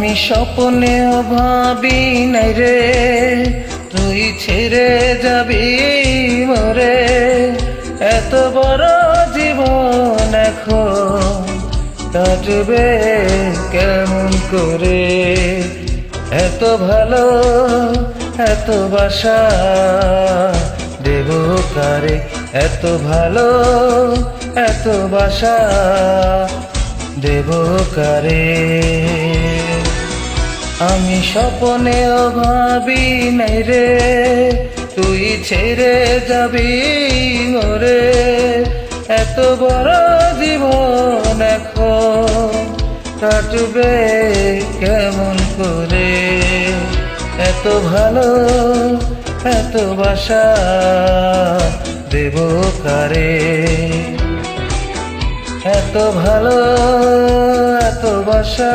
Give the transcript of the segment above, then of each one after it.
আমি স্বপ্নে ভাবি নাই রে, তুই ছেড়ে যাবি মরে। এত বড় জীবন এখন কাটবে কেমন করে? এত ভালো, এত বাসা দেব কারে? এত ভালো, এত বাসা দেব কারে? আমি স্বপ্নেও ভাবি নাই রে, তুই ছেড়ে যাবি ওরে। এত বড় জীবন এখন কাটবে কেমন করে? এত ভালো, এত বাসা দেব কারে? এত ভালো, এত বাসা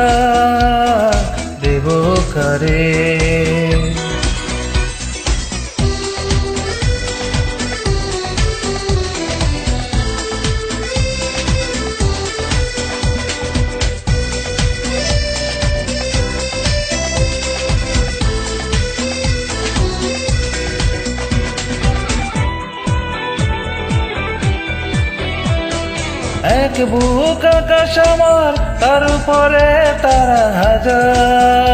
কারে। এক বুক আকাশ আমার তার উপরে তারা হাজার।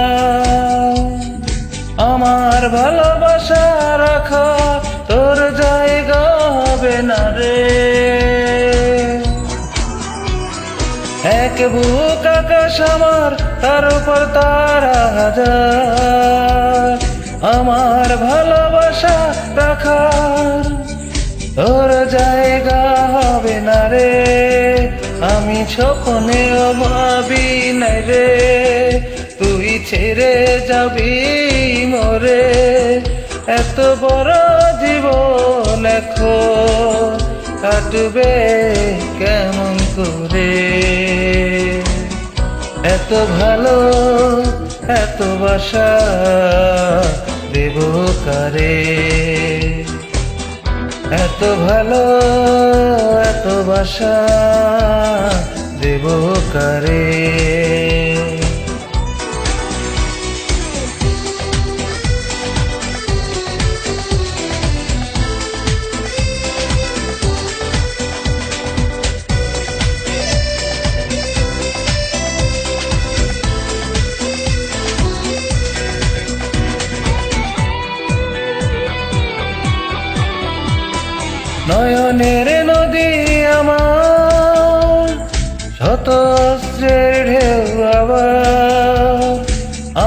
ভালোবাসা রাখা, তোর জায়গা হবে না রে। এক বুক আকাশ আমার, তার উপর তারা হাজার। আমার ভালোবাসা রাখার, তোর জায়গা হবে না রে। আমি স্বপ্নে ভাবি নাই রে। ছেড়ে যাবি মরে? এত বড় জীবন এখন কাটবে কেমন করে? এত ভালো, এত বাসা দেব কারে? এত ভালো, এত বাসা দেব কারে? নয়নের নদী আমার শত ঢেউ আবার।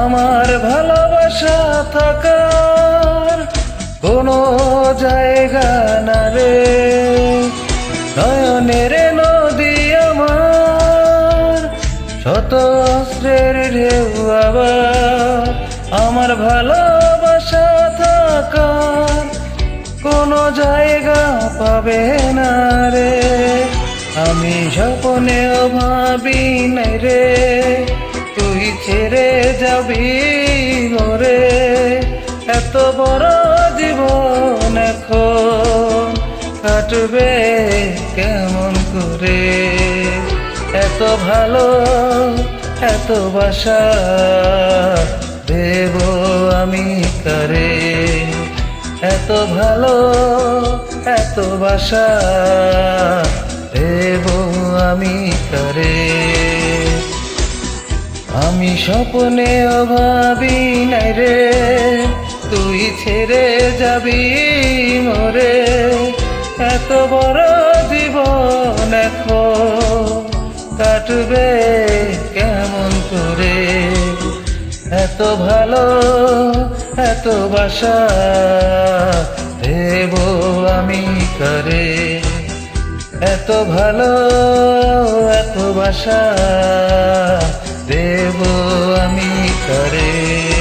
আমার ভালোবাসা থাকার কোনো জায়গা না রে। নয়নের নদী আমার শত ঢেউ আবার। আমার ভালোবাসা কোনো জায়গা পাবে না রে। আমি স্বপ্নেও ভাবি নাই রে, তুই ছেড়ে যাবি ঘরে এত বড় জীবন এখন কাটবে কেমন করে? এত ভালো, এত বাসা দেব আমি করে? এত ভালো, এত বাসা দেব আমি করে? আমি স্বপ্নে অভাবি নাই রে, তুই ছেড়ে যাবি মরে। এত বড় জীবন এখন কাটবে কেমন করে? এত ভালো এত বাসা দেব আমি করে? এত ভালো এত বাসা দেব আমি করে?